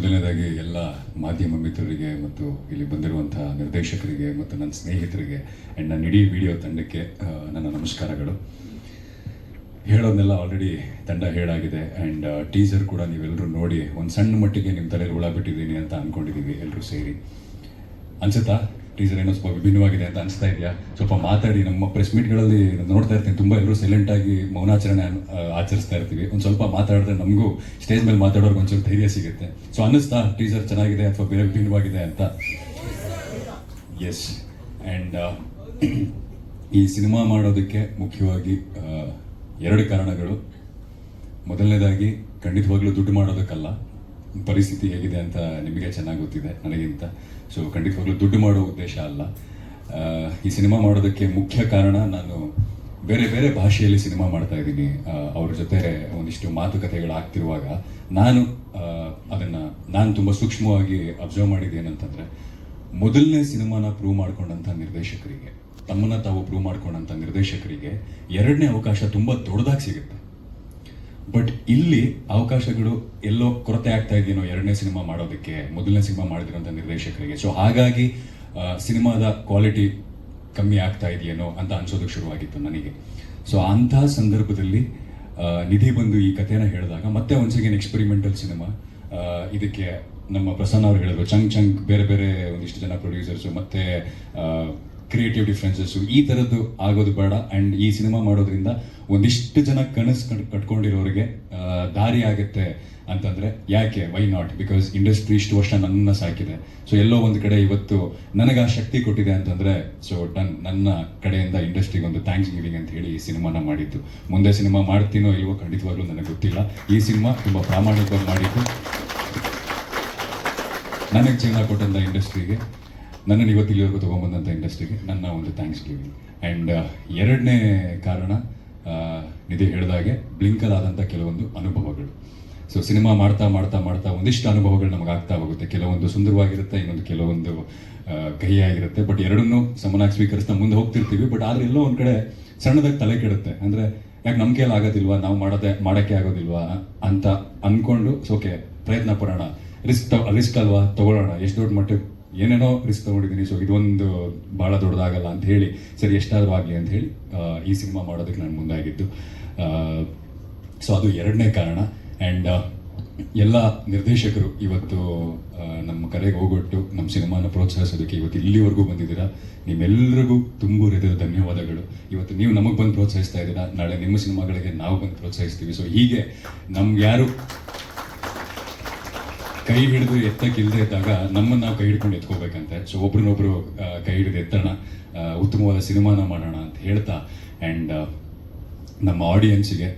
ಮೊದಲನೇದಾಗಿ ಎಲ್ಲ ಮಾಧ್ಯಮ ಮಿತ್ರರಿಗೆ ಮತ್ತು ಇಲ್ಲಿ ಬಂದಿರುವಂಥ ನಿರ್ದೇಶಕರಿಗೆ ಮತ್ತು ನನ್ನ ಸ್ನೇಹಿತರಿಗೆ ಆ್ಯಂಡ್ ನನ್ನ ಇಡೀ ವಿಡಿಯೋ ತಂಡಕ್ಕೆ ನನ್ನ ನಮಸ್ಕಾರಗಳು. ಹೇಳೋದನ್ನೆಲ್ಲ ಆಲ್ರೆಡಿ ತಂಡ ಹೇಳಾಗಿದೆ ಆ್ಯಂಡ್ ಟೀಸರ್ ಕೂಡ ನೀವೆಲ್ಲರೂ ನೋಡಿ, ಒಂದು ಸಣ್ಣ ಮಟ್ಟಿಗೆ ನಿಮ್ಮ ತಲೆಯಲ್ಲಿ ಹುಳ ಬಿಟ್ಟಿದ್ದೀನಿ ಅಂತ ಅಂದ್ಕೊಂಡಿದ್ದೀವಿ ಎಲ್ಲರೂ ಸೇರಿ. ಅನ್ಸುತ್ತಾ? ಟೀಸರ್ ಏನೋ ಸ್ವಲ್ಪ ವಿಭಿನ್ನವಾಗಿದೆ ಅಂತ ಅನಿಸ್ತಾ ಇದೆಯಾ? ಸ್ವಲ್ಪ ಮಾತಾಡಿ, ನಮ್ಮ ಪ್ರೆಸ್ ಮೀಟ್ಗಳಲ್ಲಿ ನೋಡ್ತಾ ಇರ್ತೀನಿ. ತುಂಬ ಎಲ್ಲರೂ ಸೈಲೆಂಟ್ ಆಗಿ ಮೌನಾಚರಣೆ ಆಚರಿಸ್ತಾ ಇರ್ತೀವಿ. ಒಂದು ಸ್ವಲ್ಪ ಮಾತಾಡಿದ್ರೆ ನಮಗೂ ಸ್ಟೇಜ್ ಮೇಲೆ ಮಾತಾಡೋರ್ಗೆ ಒಂಚೂರು ಧೈರ್ಯ ಸಿಗುತ್ತೆ. ಸೊ ಅನ್ನಿಸ್ತಾ ಟೀಸರ್ ಚೆನ್ನಾಗಿದೆ ಅಥವಾ ಬೇರೆ ವಿಭಿನ್ನವಾಗಿದೆ ಅಂತ? ಎಸ್ ಆ್ಯಂಡ್ ಈ ಸಿನಿಮಾ ಮಾಡೋದಕ್ಕೆ ಮುಖ್ಯವಾಗಿ ಎರಡು ಕಾರಣಗಳು. ಮೊದಲನೇದಾಗಿ, ಖಂಡಿತವಾಗ್ಲೂ ದುಡ್ಡು ಮಾಡೋದಕ್ಕಲ್ಲ. ಪರಿಸ್ಥಿತಿ ಹೇಗಿದೆ ಅಂತ ನಿಮಗೆ ಚೆನ್ನಾಗಿ ಗೊತ್ತಿದೆ, ನನಗಿಂತ. ಸೊ ಖಂಡಿತವಾಗ್ಲೂ ದುಡ್ಡು ಮಾಡೋ ಉದ್ದೇಶ ಅಲ್ಲ. ಈ ಸಿನಿಮಾ ಮಾಡೋದಕ್ಕೆ ಮುಖ್ಯ ಕಾರಣ ನಾನು ಬೇರೆ ಬೇರೆ ಭಾಷೆಯಲ್ಲಿ ಸಿನಿಮಾ ಮಾಡ್ತಾ ಇದ್ದೀನಿ. ಅವ್ರ ಜೊತೆ ಒಂದಿಷ್ಟು ಮಾತುಕತೆಗಳು ಆಗ್ತಿರುವಾಗ ನಾನು ಅದನ್ನ ನಾನು ತುಂಬ ಸೂಕ್ಷ್ಮವಾಗಿ ಅಬ್ಸರ್ವ್ ಮಾಡಿದ್ದೇನಂತಂದ್ರೆ ಮೊದಲನೇ ಸಿನಿಮಾನ ಪ್ರೂವ್ ಮಾಡ್ಕೊಂಡಂಥ ನಿರ್ದೇಶಕರಿಗೆ, ತಮ್ಮನ್ನ ತಾವು ಪ್ರೂವ್ ಮಾಡ್ಕೊಂಡಂಥ ನಿರ್ದೇಶಕರಿಗೆ ಎರಡನೇ ಅವಕಾಶ ತುಂಬ ದೊಡ್ಡದಾಗಿ ಸಿಗುತ್ತೆ. ಬಟ್ ಇಲ್ಲಿ ಅವಕಾಶಗಳು ಎಲ್ಲೋ ಕೊರತೆ ಆಗ್ತಾ ಇದೆಯೋ ಎರಡನೇ ಸಿನಿಮಾ ಮಾಡೋದಕ್ಕೆ, ಮೊದಲನೇ ಸಿನಿಮಾ ಮಾಡಿದಿರೋಂಥ ನಿರ್ದೇಶಕರಿಗೆ. ಸೊ ಹಾಗಾಗಿ ಸಿನಿಮಾದ ಕ್ವಾಲಿಟಿ ಕಮ್ಮಿ ಆಗ್ತಾ ಇದೆಯೇನೋ ಅಂತ ಅನ್ಸೋದಕ್ಕೆ ಶುರುವಾಗಿತ್ತು ನನಗೆ. ಸೊ ಅಂತಹ ಸಂದರ್ಭದಲ್ಲಿ ನಿಧಿ ಬಂದು ಈ ಕಥೆನ ಹೇಳಿದಾಗ, ಮತ್ತೆ ಒನ್ಸ್ ಅಗೇನ್ ಎಕ್ಸ್ಪೆರಿಮೆಂಟಲ್ ಸಿನಿಮಾ ಇದಕ್ಕೆ ನಮ್ಮ ಪ್ರಸನ್ನ ಅವರು ಹೇಳಿದ್ರು, ಚಂಗ್ ಚಂಗ್ ಬೇರೆ ಬೇರೆ ಒಂದಿಷ್ಟು ಜನ ಪ್ರೊಡ್ಯೂಸರ್ಸು ಮತ್ತೆ ಕ್ರಿಯೇಟಿವ್ ಡಿಫ್ರೆನ್ಸಸ್ಸು ಈ ಥರದ್ದು ಆಗೋದು ಬೇಡ. ಆ್ಯಂಡ್ ಈ ಸಿನಿಮಾ ಮಾಡೋದ್ರಿಂದ ಒಂದಿಷ್ಟು ಜನ ಕನಸು ಕಟ್ ಕಟ್ಕೊಂಡಿರೋರಿಗೆ ದಾರಿ ಆಗುತ್ತೆ ಅಂತಂದ್ರೆ ಯಾಕೆ ವೈ ನಾಟ್ ಬಿಕಾಸ್ ಇಂಡಸ್ಟ್ರಿ ಇಷ್ಟು ವರ್ಷ ನನ್ನ ಸಾಕಿದೆ. ಸೊ ಎಲ್ಲೋ ಒಂದು ಕಡೆ ಇವತ್ತು ನನಗೆ ಆ ಶಕ್ತಿ ಕೊಟ್ಟಿದೆ ಅಂತಂದ್ರೆ ಸೊ ಡನ್ ನನ್ನ ಕಡೆಯಿಂದ ಇಂಡಸ್ಟ್ರಿಗೆ ಒಂದು ಥ್ಯಾಂಕ್ಸ್ ಗಿವಿಂಗ್ ಅಂತ ಹೇಳಿ ಈ ಸಿನಿಮಾನ ಮಾಡಿದ್ದು. ಮುಂದೆ ಸಿನಿಮಾ ಮಾಡ್ತೀನೋ ಇಲ್ವೋ ಖಂಡಿತವಾಗ್ಲೂ ನನಗೆ ಗೊತ್ತಿಲ್ಲ. ಈ ಸಿನಿಮಾ ತುಂಬ ಪ್ರಾಮಾಣಿಕವಾಗಿ ಮಾಡಿದ್ದು. ನನಗೆ ಜೀವನ ಕೊಟ್ಟಂಥ ಇಂಡಸ್ಟ್ರಿಗೆ ನನ್ನನ್ನು ಇವತ್ತು ಇಲ್ಲಿವರೆಗೂ ತೊಗೊಂಬಂದಂಥ ಇಂಡಸ್ಟ್ರಿಗೆ ನನ್ನ ಒಂದು ಥ್ಯಾಂಕ್ಸ್ ಗಿವಿಂಗ್ ಆ್ಯಂಡ್ ಎರಡನೇ ಕಾರಣ ನಿಧಿ ಹೇಳಿದಾಗೆ ಬ್ಲಿಂಕಲ್ ಆದಂಥ ಕೆಲವೊಂದು ಅನುಭವಗಳು. ಸೊ ಸಿನಿಮಾ ಮಾಡ್ತಾ ಮಾಡ್ತಾ ಮಾಡ್ತಾ ಒಂದಿಷ್ಟು ಅನುಭವಗಳು ನಮಗೆ ಆಗ್ತಾ ಹೋಗುತ್ತೆ. ಕೆಲವೊಂದು ಸುಂದರವಾಗಿರುತ್ತೆ, ಇನ್ನೊಂದು ಕೆಲವೊಂದು ಕಹಿಯಾಗಿರುತ್ತೆ ಬಟ್ ಎರಡನ್ನೂ ಸಮನಾಗಿ ಸ್ವೀಕರಿಸ್ತಾ ಮುಂದೆ ಹೋಗ್ತಿರ್ತೀವಿ. ಬಟ್ ಆದ್ರೆ ಎಲ್ಲೋ ಒಂದು ಕಡೆ ಸಣ್ಣದಾಗಿ ತಲೆ ಕೆಡುತ್ತೆ. ಅಂದರೆ, ಯಾಕೆ ನಮ್ಮ ಕೈಯಲ್ಲಿ ಆಗೋದಿಲ್ವಾ? ನಾವು ಮಾಡೋದೇ, ಮಾಡೋಕ್ಕೆ ಆಗೋದಿಲ್ವಾ? ಅಂತ ಅಂದ್ಕೊಂಡು ಓಕೆ ಪ್ರಯತ್ನ ಪಡೋಣ. ರಿಸ್ಕ್ ರಿಸ್ಕ್ ಅಲ್ವಾ? ತಗೊಳ್ಳೋಣ. ಎಷ್ಟು ದೊಡ್ಡ ಮಟ್ಟಕ್ಕೆ ಏನೇನೋ ರಿಸ್ಕ್ ತಗೊಂಡಿದ್ದೀನಿ ಸೊ ಇದೊಂದು ಭಾಳ ದೊಡ್ಡದಾಗಲ್ಲ ಅಂತ ಹೇಳಿ, ಸರಿ, ಎಷ್ಟಾದರೂ ಆಗಲಿ ಅಂತ ಹೇಳಿ ಈ ಸಿನಿಮಾ ಮಾಡೋದಕ್ಕೆ ನಾನು ಮುಂದಾಗಿದ್ದು. ಸೊ ಅದು ಎರಡನೇ ಕಾರಣ. ಆ್ಯಂಡ್ ಎಲ್ಲ ನಿರ್ದೇಶಕರು ಇವತ್ತು ನಮ್ಮ ಕರೆಗೆ ಹೋಗೊಟ್ಟು ನಮ್ಮ ಸಿನಿಮಾನ ಪ್ರೋತ್ಸಾಹಿಸೋದಕ್ಕೆ ಇವತ್ತು ಇಲ್ಲಿವರೆಗೂ ಬಂದಿದ್ದೀರಾ? ನಿಮ್ಮೆಲ್ಲರಿಗೂ ತುಂಬು ಹೃದಯದ ಧನ್ಯವಾದಗಳು. ಇವತ್ತು ನೀವು ನಮಗೆ ಬಂದು ಪ್ರೋತ್ಸಾಹಿಸ್ತಾ ಇದ್ದೀರಾ? ನಾಳೆ ನಿಮ್ಮ ಸಿನಿಮಾಗಳಿಗೆ ನಾವು ಬಂದು ಪ್ರೋತ್ಸಾಹಿಸ್ತೀವಿ. ಸೊ ಹೀಗೆ ನಮ್ಗೆ ಯಾರು ಕೈ ಹಿಡಿದು ಎತ್ತಕ್ಕಿಲ್ಲದೆ ಇದ್ದಾಗ ನಮ್ಮನ್ನ ನಾವು ಕೈ ಹಿಡ್ಕೊಂಡು ಎತ್ಕೋಬೇಕಂತೆ ಸೊ ಒಬ್ರನ್ನೊಬ್ರು ಕೈ ಹಿಡಿದು ಎತ್ತೋಣ ಉತ್ತಮವಾದ ಸಿನಿಮಾನ ಮಾಡೋಣ ಅಂತ ಹೇಳ್ತಾ ಆ್ಯಂಡ್ ನಮ್ಮ ಆಡಿಯನ್ಸಿಗೆ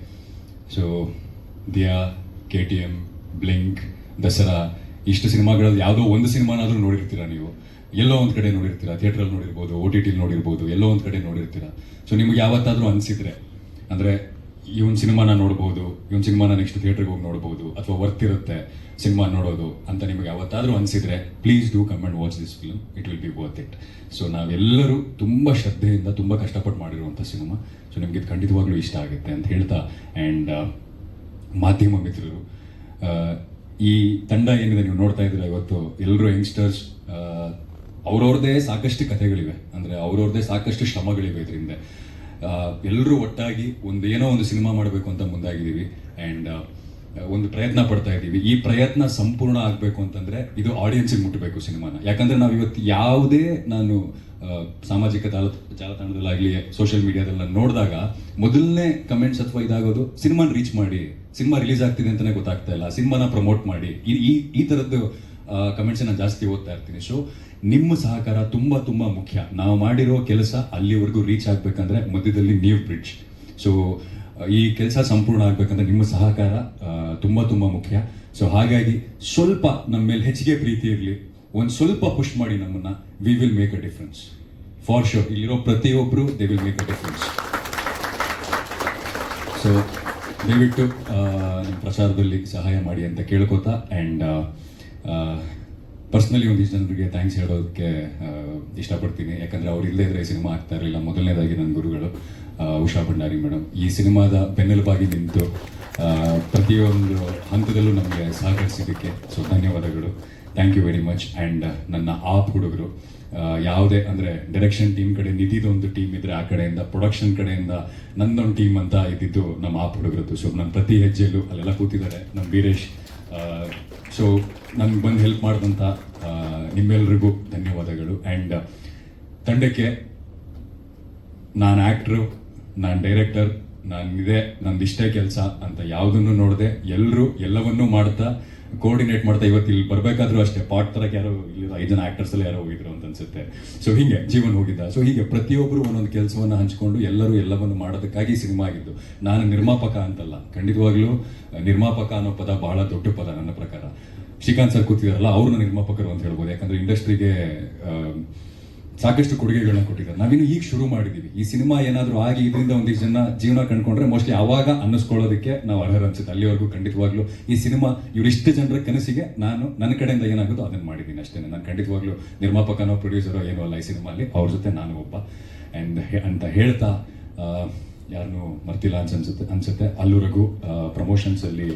so Dia, K T M Blink, Dasara, ಇಷ್ಟು ಸಿನಿಮಾಗಳಲ್ಲಿ ಯಾವುದೋ ಒಂದು ಸಿನಿಮಾನಾದರೂ ನೋಡಿರ್ತೀರ ನೀವು? ಎಲ್ಲೋ ಒಂದು ಕಡೆ ನೋಡಿರ್ತೀರಾ? ಥಿಯೇಟ್ರಲ್ಲಿ ನೋಡಿರ್ಬೋದು, ಓ ಟಿ ಟಿಲಿ ನೋಡಿರ್ಬೋದು, ಎಲ್ಲೋ ಒಂದು ಕಡೆ ನೋಡಿರ್ತೀರಾ? ಸೊ ನಿಮ್ಗೆ ಯಾವತ್ತಾದರೂ ಅನಿಸಿದ್ರೆ, ಅಂದರೆ, ಈ ಸಿನಿಮಾನ ನೋಡ್ಬೋದು, ಈ ಒಂದು ಸಿನಿಮಾನ ನೆಕ್ಸ್ಟ್ ಥಿಯೇಟ್ರಿಗೆ ಹೋಗಿ ನೋಡ್ಬೋದು, ಅಥವಾ ವರ್ತ್ ಇರುತ್ತೆ ಸಿನಿಮಾ ನೋಡೋದು ಅಂತ ನಿಮಗೆ ಯಾವತ್ತಾದರೂ ಅನಿಸಿದ್ರೆ please do come and watch this film it will be worth it so ನಾವೆಲ್ಲರೂ ತುಂಬ ಶ್ರದ್ಧೆಯಿಂದ ತುಂಬ ಕಷ್ಟಪಟ್ಟು ಮಾಡಿರುವಂಥ ಸಿನಿಮಾ. ಸೊ ನಿಮಗೆ ಇದು ಖಂಡಿತವಾಗ್ಲೂ ಇಷ್ಟ ಆಗುತ್ತೆ ಅಂತ ಹೇಳ್ತಾ ಆ್ಯಂಡ್ ಮಾಧ್ಯಮ ಮಿತ್ರರು ಈ ತಂಡ ಏನಿದೆ ನೀವು ನೋಡ್ತಾ ಇದ್ದೀರಾ ಇವತ್ತು ಎಲ್ಲರೂ ಯಂಗ್ಸ್ಟರ್ಸ್ ಅವ್ರವ್ರದ್ದೇ ಸಾಕಷ್ಟು ಕಥೆಗಳಿವೆ. ಅಂದರೆ ಅವ್ರವ್ರದ್ದೇ ಸಾಕಷ್ಟು ಶ್ರಮಗಳಿವೆ ಇದರಿಂದ. ಎಲ್ಲರೂ ಒಟ್ಟಾಗಿ ಒಂದು ಏನೋ ಒಂದು ಸಿನಿಮಾ ಮಾಡಬೇಕು ಅಂತ ಮುಂದಾಗಿದ್ದೀವಿ. ಆ್ಯಂಡ್ ಒಂದು ಪ್ರಯತ್ನ ಪಡ್ತಾ ಇದ್ದೀವಿ. ಈ ಪ್ರಯತ್ನ ಸಂಪೂರ್ಣ ಆಗಬೇಕು ಅಂತಂದ್ರೆ ಇದು ಆಡಿಯನ್ಸಿಗೆ ಮುಟ್ಟಬೇಕು ಸಿನಿಮಾನ. ಯಾಕಂದ್ರೆ ನಾವು ಇವತ್ತು ಯಾವುದೇ ನಾನು ಸಾಮಾಜಿಕ ಜಾಲ, ಜಾಲತಾಣದಲ್ಲಾಗಲಿ ಸೋಷಿಯಲ್ ಮೀಡಿಯಾದಲ್ಲ ನೋಡಿದಾಗ ಮೊದಲನೇ ಕಮೆಂಟ್ಸ್ ಅಥವಾ ಇದಾಗೋದು ಸಿನಿಮಾನ ರೀಚ್ ಮಾಡಿ, ಸಿನಿಮಾ ರಿಲೀಸ್ ಆಗ್ತಿದೆ ಅಂತಲೇ ಗೊತ್ತಾಗ್ತಾ ಇಲ್ಲ. ಸಿನಿಮಾನ ಪ್ರಮೋಟ್ ಮಾಡಿ. ಈ ಈ ಈ ಥರದ್ದು ಕಮೆಂಟ್ಸ್ ನಾನು ಜಾಸ್ತಿ ಓದ್ತಾ ಇರ್ತೀನಿ. ಸೊ ನಿಮ್ಮ ಸಹಕಾರ ತುಂಬಾ ತುಂಬಾ ಮುಖ್ಯ. ನಾವು ಮಾಡಿರೋ ಕೆಲಸ ಅಲ್ಲಿವರೆಗೂ ರೀಚ್ ಆಗಬೇಕಂದ್ರೆ ಮಧ್ಯದಲ್ಲಿ ನೀವು ಬ್ರಿಡ್ಜ್ ಸೊ ಈ ಕೆಲಸ ಸಂಪೂರ್ಣ ಆಗ್ಬೇಕಂದ್ರೆ ನಿಮ್ಮ ಸಹಕಾರ ತುಂಬ ತುಂಬಾ ಮುಖ್ಯ. ಸೊ ಹಾಗಾಗಿ ಸ್ವಲ್ಪ ನಮ್ಮ ಮೇಲೆ ಹೆಚ್ಚಿಗೆ ಪ್ರೀತಿ ಇರಲಿ. ಒಂದು ಸ್ವಲ್ಪ ಪುಷ್ ಮಾಡಿ ನಮ್ಮನ್ನ we will make a difference for sure ಇಲ್ಲಿರೋ ಪ್ರತಿಯೊಬ್ಬರು they will make a difference so ದಯವಿಟ್ಟು ನಮ್ಮ ಪ್ರಚಾರದಲ್ಲಿ ಸಹಾಯ ಮಾಡಿ ಅಂತ ಕೇಳ್ಕೊತಾ ಆ್ಯಂಡ್ ಪರ್ಸ್ನಲಿ ಒಂದಿಷ್ಟು ಜನರಿಗೆ ಥ್ಯಾಂಕ್ಸ್ ಹೇಳೋದಕ್ಕೆ ಇಷ್ಟಪಡ್ತೀನಿ. ಯಾಕಂದ್ರೆ ಅವ್ರು ಇಲ್ಲದೇ ಇದ್ರೆ ಸಿನಿಮಾ ಆಗ್ತಾ ಇರಲಿಲ್ಲ. ಮೊದಲನೇದಾಗಿ ನನ್ನ ಗುರುಗಳು ಉಷಾ ಭಂಡಾರಿ ಮೇಡಮ್ ಈ ಸಿನಿಮಾದ ಬೆನ್ನೆಲುಬಾಗಿ ನಿಂತು ಪ್ರತಿಯೊಂದು ಹಂತದಲ್ಲೂ ನಮಗೆ ಸಹಕರಿಸಿದ್ದಕ್ಕೆ ಸೊ ಧನ್ಯವಾದಗಳು. Thank you very much and ನನ್ನ ಆಪ್ ಹುಡುಗರು ಯಾವುದೇ ಅಂದರೆ ಡೈರೆಕ್ಷನ್ ಟೀಮ್ ಕಡೆ ನಿಧಿದೊಂದು ಟೀಮ್ ಇದ್ರೆ ಆ ಕಡೆಯಿಂದ ಪ್ರೊಡಕ್ಷನ್ ಕಡೆಯಿಂದ ನಂದೊಂದು ಟೀಮ್ ಅಂತ ಇದ್ದಿದ್ದು ನಮ್ಮ ಆಪ್ ಹುಡುಗರದ್ದು. ಸೊ ನನ್ನ ಪ್ರತಿ ಹೆಜ್ಜೆಯಲ್ಲೂ ಅಲ್ಲೆಲ್ಲ ಕೂತಿದ್ದಾರೆ. ನಮ್ಮ ವೀರೇಶ್ ಸೊ ನನ್ಗೆ ಬಂದು ಹೆಲ್ಪ್ ಮಾಡಿದಂಥ ನಿಮ್ಮೆಲ್ರಿಗೂ ಧನ್ಯವಾದಗಳು. ಆ್ಯಂಡ್ ತಂಡಕ್ಕೆ ನಾನು ಆ್ಯಕ್ಟ್ರು ನಾನು ಡೈರೆಕ್ಟರ್ ನಾನು ಇದೆ ನಂದು ಇಷ್ಟೇ ಕೆಲಸ ಅಂತ ಯಾವುದನ್ನು ನೋಡದೆ ಎಲ್ಲರೂ ಎಲ್ಲವನ್ನೂ ಮಾಡ್ತಾ ಕೋಆರ್ಡಿನೇಟ್ ಮಾಡ್ತಾ ಇವತ್ತು ಇಲ್ಲಿ ಬರಬೇಕಾದ್ರೂ ಅಷ್ಟೇ. ಪಾಟ್ ತರಕ್ಕೆ ಯಾರೋ ಇಲ್ಲಿ ಐದು ಜನ ಆಕ್ಟರ್ಸ್ ಎಲ್ಲ ಯಾರೋ ಹೋಗಿದ್ರು ಅಂತ ಅನ್ಸುತ್ತೆ. ಸೊ ಹೀಗೆ ಜೀವನ್ ಹೋಗಿದ್ದ. ಸೊ ಹೀಗೆ ಪ್ರತಿಯೊಬ್ಬರು ಒಂದೊಂದು ಕೆಲಸವನ್ನು ಹಂಚಿಕೊಂಡು ಎಲ್ಲರೂ ಎಲ್ಲವನ್ನು ಮಾಡೋದಕ್ಕಾಗಿ ಸಿನಿಮಾ ಆಗಿದ್ದು. ನಾನು ನಿರ್ಮಾಪಕ ಅಂತಲ್ಲ. ಖಂಡಿತವಾಗ್ಲೂ, ನಿರ್ಮಾಪಕ ಅನ್ನೋ ಪದ ಬಹಳ ದೊಡ್ಡ ಪದ ನನ್ನ ಪ್ರಕಾರ. ಶ್ರೀಕಾಂತ್ ಸರ್ ಕೂತಿದಾರಲ್ಲ, ಅವ್ರನ್ನ ನಿರ್ಮಾಪಕರು ಅಂತ ಹೇಳ್ಬೋದು. ಯಾಕಂದ್ರೆ ಇಂಡಸ್ಟ್ರಿಗೆ ಸಾಕಷ್ಟು ಕೊಡುಗೆಗಳನ್ನ ಕೊಟ್ಟಿದ್ದಾರೆ. ನಾವಿನ್ನು ಈಗ ಶುರು ಮಾಡಿದೀವಿ. ಈ ಸಿನಿಮಾ ಏನಾದರೂ ಆಗಿ ಇದರಿಂದ ಒಂದಿಷ್ಟು ಜನ ಜೀವನ ಕಂಡ್ಕೊಂಡ್ರೆ ಮೋಸ್ಟ್ಲಿ ಅವಾಗ ಅನ್ನಿಸ್ಕೊಳ್ಳೋದಕ್ಕೆ ನಾವು ಅರ್ಹರು ಅನ್ಸುತ್ತೆ ಅಲ್ಲಿವರೆಗೂ ಖಂಡಿತವಾಗ್ಲೂ ಈ ಸಿನಿಮಾ ಇವರಿಷ್ಟು ಜನರ ಕನಸಿಗೆ ನಾನು ನನ್ನ ಕಡೆಯಿಂದ ಏನಾಗುತ್ತೋ ಅದನ್ನು ಮಾಡಿದ್ದೀನಿ ಅಷ್ಟೇ. ನಾನು ಖಂಡಿತವಾಗ್ಲೂ ನಿರ್ಮಾಪಕನೋ ಪ್ರೊಡ್ಯೂಸರೋ ಏನೋ ಅಲ್ಲ ಈ ಸಿನಿಮಾಲಿ ಅವ್ರ ಜೊತೆ ನಾನು ಒಬ್ಬ. ಆ್ಯಂಡ್ ಅಂತ ಹೇಳ್ತಾ ಯಾರನ್ನೂ ಮರ್ತಿಲ್ಲ ಅಂತ ಅನ್ಸುತ್ತೆ ಅನ್ಸುತ್ತೆ. ಅಲ್ಲೂರೆಗೂ ಪ್ರಮೋಷನ್ಸ್ ಅಲ್ಲಿ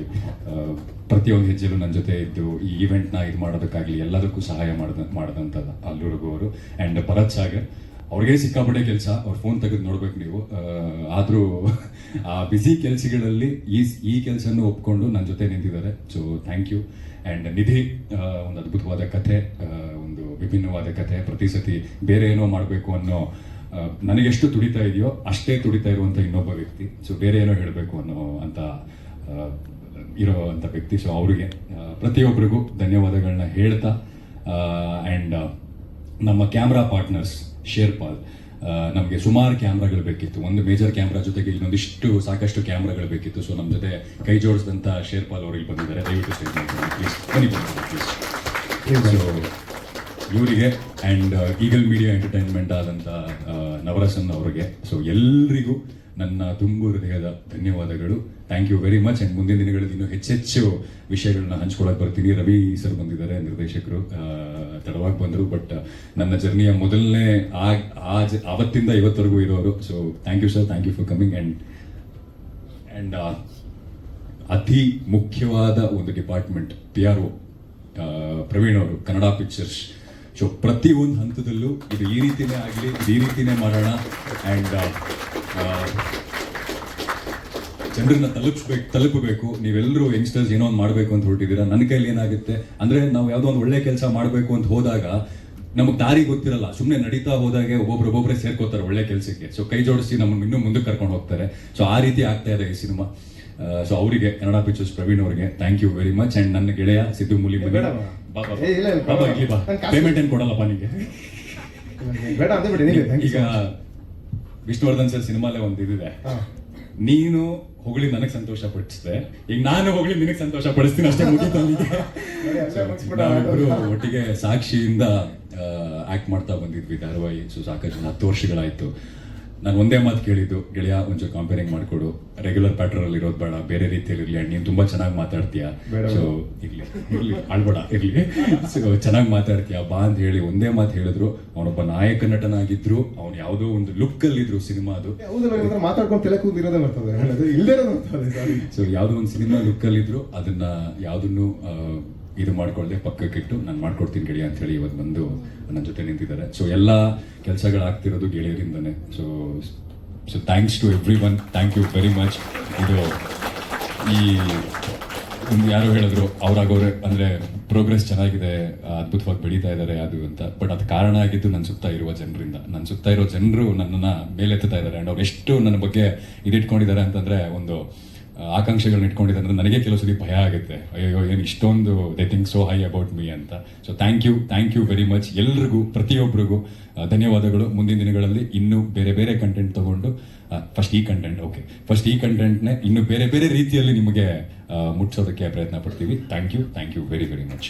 ಪ್ರತಿಯೊಂದು ಹೆಜ್ಜೆಲೂ ನನ್ನ ಜೊತೆ ಇದ್ದು ಈ ಇವೆಂಟ್ನ ಇದು ಮಾಡೋದಕ್ಕಾಗಲಿ ಎಲ್ಲದಕ್ಕೂ ಸಹಾಯ ಮಾಡಿದ ಮಾಡಿದಂಥದ್ದು ಅಲ್ಲೂರೆಗೂ ಅವರು. ಆ್ಯಂಡ್ ಭರತ್ ಸಾಗರ್, ಅವ್ರಿಗೆ ಸಿಕ್ಕಾಪಟ್ಟೆ ಕೆಲಸ. ಅವ್ರ ಫೋನ್ ತೆಗೆದು ನೋಡ್ಬೇಕು ನೀವು. ಆದರೂ ಆ ಬ್ಯುಸಿ ಕೆಲಸಗಳಲ್ಲಿ ಈ ಈ ಕೆಲಸನೂ ಒಪ್ಕೊಂಡು ನನ್ನ ಜೊತೆ ನಿಂತಿದ್ದಾರೆ. So thank you and Nidhi ಒಂದು ಅದ್ಭುತವಾದ ಕಥೆ ಒಂದು ವಿಭಿನ್ನವಾದ ಕಥೆ. ಪ್ರತಿ ಸತಿ ಬೇರೆ ಏನೋ ಮಾಡಬೇಕು ಅನ್ನೋ ನನಗೆಷ್ಟು ತುಡಿತಾ ಇದೆಯೋ ಅಷ್ಟೇ ತುಡಿತಾ ಇರುವಂಥ ಇನ್ನೊಬ್ಬ ವ್ಯಕ್ತಿ. ಸೊ ಬೇರೆ ಏನೋ ಹೇಳಬೇಕು ಅನ್ನೋ ಅಂತ ಇರೋ ಅಂಥ ವ್ಯಕ್ತಿ. ಸೊ ಅವರಿಗೆ ಪ್ರತಿಯೊಬ್ಬರಿಗೂ ಧನ್ಯವಾದಗಳನ್ನ ಹೇಳ್ತಾ ಆ್ಯಂಡ್ ನಮ್ಮ ಕ್ಯಾಮ್ರಾ ಪಾರ್ಟ್ನರ್ಸ್ ಶೇರ್ಪಾಲ್ ನಮಗೆ ಸುಮಾರು ಕ್ಯಾಮ್ರಾಗಳು ಬೇಕಿತ್ತು. ಒಂದು ಮೇಜರ್ ಕ್ಯಾಮ್ರಾ ಜೊತೆಗೆ ಇನ್ನೊಂದಿಷ್ಟು ಸಾಕಷ್ಟು ಕ್ಯಾಮ್ರಾಗಳು ಬೇಕಿತ್ತು. ಸೊ ನಮ್ಮ ಜೊತೆ ಕೈ ಜೋಡಿಸಿದಂಥ ಶೇರ್ಪಾಲ್ ಅವರು ಇಲ್ಲಿ ಬಂದಿದ್ದಾರೆ. ದಯವಿಟ್ಟು ಪ್ಲೀಸ್ ಬನ್ನಿ ಪ್ಲೀಸ್ ಇವರಿಗೆ ಆ್ಯಂಡ್ ಈಗಲ್ ಮೀಡಿಯಾ ಎಂಟರ್ಟೈನ್ಮೆಂಟ್ ಆದಂಥ ನವರಸನ್ ಅವರಿಗೆ. ಸೊ ಎಲ್ರಿಗೂ ನನ್ನ ತುಂಬು ಹೃದಯದ ಧನ್ಯವಾದಗಳು. Thank you very much and ಮುಂದಿನ ದಿನಗಳಲ್ಲಿ ಇನ್ನೂ ಹೆಚ್ಚೆಚ್ಚು ವಿಷಯಗಳನ್ನ ಹಂಚ್ಕೊಳಕ್ಕೆ ಬರ್ತೀನಿ. ರವಿ ಸರ್ ಬಂದಿದ್ದಾರೆ, ನಿರ್ದೇಶಕರು. ತಡವಾಗಿ ಬಂದರು ಬಟ್ ನನ್ನ ಜರ್ನಿಯ ಮೊದಲನೇ ಆ ಜ- ಆವತ್ತಿಂದ ಇವತ್ತವರೆಗೂ ಇರೋರು. So thank you sir thank you for coming and and ಅತಿ ಮುಖ್ಯವಾದ ಒಂದು department P R O Praveen ಅವರು ಕನ್ನಡ ಪಿಕ್ಚರ್ಸ್ ಸೊ ಪ್ರತಿ ಒಂದು ಹಂತದಲ್ಲೂ ಇದು ಈ ರೀತಿನೇ ಆಗಲಿ ಈ ರೀತಿನೇ ಮಾಡೋಣ. ಆ್ಯಂಡ್ ಜನರನ್ನ ತಲುಪಿಸ್ಬೇಕು, ತಲುಪಬೇಕು. ನೀವೆಲ್ಲರೂ ಯಂಗ್ಸ್ಟರ್ಸ್ ಏನೋ ಒಂದು ಮಾಡಬೇಕು ಅಂತ ಹೊರಟಿದ್ದೀರಾ? ನನ್ನ ಕೈಲಿ ಏನಾಗುತ್ತೆ? ಅಂದ್ರೆ ನಾವು ಯಾವುದೋ ಒಂದು ಒಳ್ಳೆ ಕೆಲಸ ಮಾಡಬೇಕು ಅಂತ ಹೋದಾಗ ನಮಗೆ ದಾರಿ ಗೊತ್ತಿರಲ್ಲ. ಸುಮ್ಮನೆ ನಡೀತಾ ಹೋದಾಗೆ ಒಬ್ಬೊಬ್ರು ಒಬ್ಬೊಬ್ಬರೇ ಸೇರ್ಕೋತಾರೆ ಒಳ್ಳೆ ಕೆಲಸಕ್ಕೆ. ಸೊ ಕೈ ಜೋಡಿಸಿ ನಮ್ಮನ್ನು ಇನ್ನೂ ಮುಂದೆ ಕರ್ಕೊಂಡು ಹೋಗ್ತಾರೆ. ಸೊ ಆ ರೀತಿ ಆಗ್ತಾ ಇದೆ ಈ ಸಿನಿಮಾ. ಸೊ ಅವರಿಗೆ ಕನ್ನಡ ಪಿಕ್ಚರ್ಸ್ ಪ್ರವೀಣ್ ಅವರಿಗೆ thank you very much and ನನ್ನ ಗೆಳೆಯ ಸಿದ್ದು ಮೂಲಿ ಇಲ್ಲ, ಬಾ, ಪೇಮೆಂಟ್ ಏನು ಕೊಡಲ್ಲಪ್ಪ ನಿಮಗೆ ಬೇಡ ಅಂತ ಬಿಡಿ ನೀವು. ಥ್ಯಾಂಕ್ ಯು ಈಗ ವಿಷ್ಣುವರ್ಧನ್ ಸರ್ ಸಿನಿಮಾಲೆ ಒಂದ್ ಇದಿದೆ. ನೀನು ಹೊಗಳಿ ನನಗೆ ಸಂತೋಷ ಪಡಿಸಿದೆ. ಈಗ ನಾನು ಹೊಗಳಿ ನಿನಗ್ ಸಂತೋಷ ಪಡಿಸ್ತೀನಿ ಅಷ್ಟೇ ಮುಗಿತು. ನಾವಿಬ್ರು ಒಟ್ಟಿಗೆ ಸಾಕ್ಷಿಯಿಂದ ಆಕ್ಟ್ ಮಾಡ್ತಾ ಬಂದಿದ್ವಿ ಧಾರಾವಾಹಿ. ಸೊ ಸಾಕಷ್ಟು ಹತ್ತು ವರ್ಷಗಳಾಯ್ತು. ನಾನು ಒಂದೇ ಮಾತು ಕೇಳಿದ್ದು ಗೆಳೆಯ ಒಂಚೂರು ಕಂಪೇರಿಂಗ್ ಮಾಡಿಕೊಡು. ರೆಗ್ಯುಲರ್ ಪ್ಯಾಟ್ರಲ್ಲಿ ಅಲ್ಲಿ ಇರೋದು ಬೇಡ. ಬೇರೆ ರೀತಿಯಲ್ಲಿ ಇರಲಿ ನೀನು ತುಂಬಾ ಚೆನ್ನಾಗಿ ಮಾತಾಡ್ತೀಯ. ಸೊ ಇರ್ಲಿ. ಇರ್ಲಿ. ಆಳ್ಬೇಡ ಇರ್ಲಿ. ಸೊ ಚೆನ್ನಾಗಿ ಮಾತಾಡ್ತೀಯ. ಬಾ ಅಂತ ಹೇಳಿ ಒಂದೇ ಮಾತು ಹೇಳಿದ್ರು. ಅವನೊಬ್ಬ ನಾಯಕ ನಟನಾಗಿದ್ರು. ಅವನು ಯಾವುದೋ ಒಂದು ಲುಕ್ ಅಲ್ಲಿ ಇದ್ರು ಸಿನಿಮಾದು ಹೌದಲ್ಲ ನಿಮ್ಮ ಹತ್ರ ಮಾತಾಡ್ಕೊಂಡು ತಲೆ ಕೂದಿರೋದೇ ಬರ್ತದೆ. ಅದು ಸಾರಿ ಸೊ ಯಾವುದೋ ಒಂದು ಸಿನಿಮಾ ಲುಕ್ಕಲ್ಲಿದ್ರು ಅದನ್ನ ಯಾವುದನ್ನು ಇದು ಮಾಡಿಕೊಳ್ಳದೆ ಪಕ್ಕಕ್ಕಿಟ್ಟು ನಾನು ಮಾಡ್ಕೊಡ್ತೀನಿ ಗೆಳೆಯ ಅಂತ ಹೇಳಿ ಇವತ್ತು ಬಂದು ನನ್ನ ಜೊತೆ ನಿಂತಿದ್ದಾರೆ. ಸೊ ಎಲ್ಲ ಕೆಲಸಗಳಾಗ್ತಿರೋದು ಗೆಳೆಯರಿಂದನೇ. So so thanks to everyone thank you very much ಇದು ಈ ಒಂದು ಯಾರೋ ಹೇಳಿದ್ರು, ಅವ್ರಾಗೋರೆ ಅಂದರೆ ಪ್ರೋಗ್ರೆಸ್ ಚೆನ್ನಾಗಿದೆ, ಅದ್ಭುತವಾಗಿ ಬೆಳೀತಾ ಇದ್ದಾರೆ ಅದು ಅಂತ. ಬಟ್ ಅದು ಕಾರಣ ಆಗಿದ್ದು ನನ್ನ ಸುತ್ತ ಇರುವ ಜನರಿಂದ. ನನ್ನ ಸುತ್ತ ಇರೋ ಜನರು ನನ್ನನ್ನು ಮೇಲೆತ್ತುತ್ತಾ ಇದ್ದಾರೆ ಅಂಡ್ ಅವ್ರು ಎಷ್ಟು ನನ್ನ ಬಗ್ಗೆ ಇದಿಟ್ಕೊಂಡಿದ್ದಾರೆ ಅಂತಂದರೆ ಒಂದು ಆಕಾಂಕ್ಷೆಗಳನ್ನ ಇಟ್ಕೊಂಡಿದ್ದಾರೆ ಅಂದ್ರೆ ನನಗೆ ಕೆಲವು ಸರಿ ಭಯ ಆಗುತ್ತೆ. ಅಯ್ಯೋ ಏನು ಇಷ್ಟೊಂದು they think so high about me ಅಂತ. So thank you thank you very much ಎಲ್ರಿಗೂ ಪ್ರತಿಯೊಬ್ಬರಿಗೂ ಧನ್ಯವಾದಗಳು. ಮುಂದಿನ ದಿನಗಳಲ್ಲಿ ಇನ್ನೂ ಬೇರೆ ಬೇರೆ ಕಂಟೆಂಟ್ ತಗೊಂಡು ಫಸ್ಟ್ ಈ ಕಂಟೆಂಟ್ ಓಕೆ ಫಸ್ಟ್ ಈ ಕಂಟೆಂಟ್ನೇ ಇನ್ನು ಬೇರೆ ಬೇರೆ ರೀತಿಯಲ್ಲಿ ನಿಮಗೆ ಮುಟ್ಸೋದಕ್ಕೆ ಪ್ರಯತ್ನ ಪಡ್ತೀವಿ. Thank you thank you very very much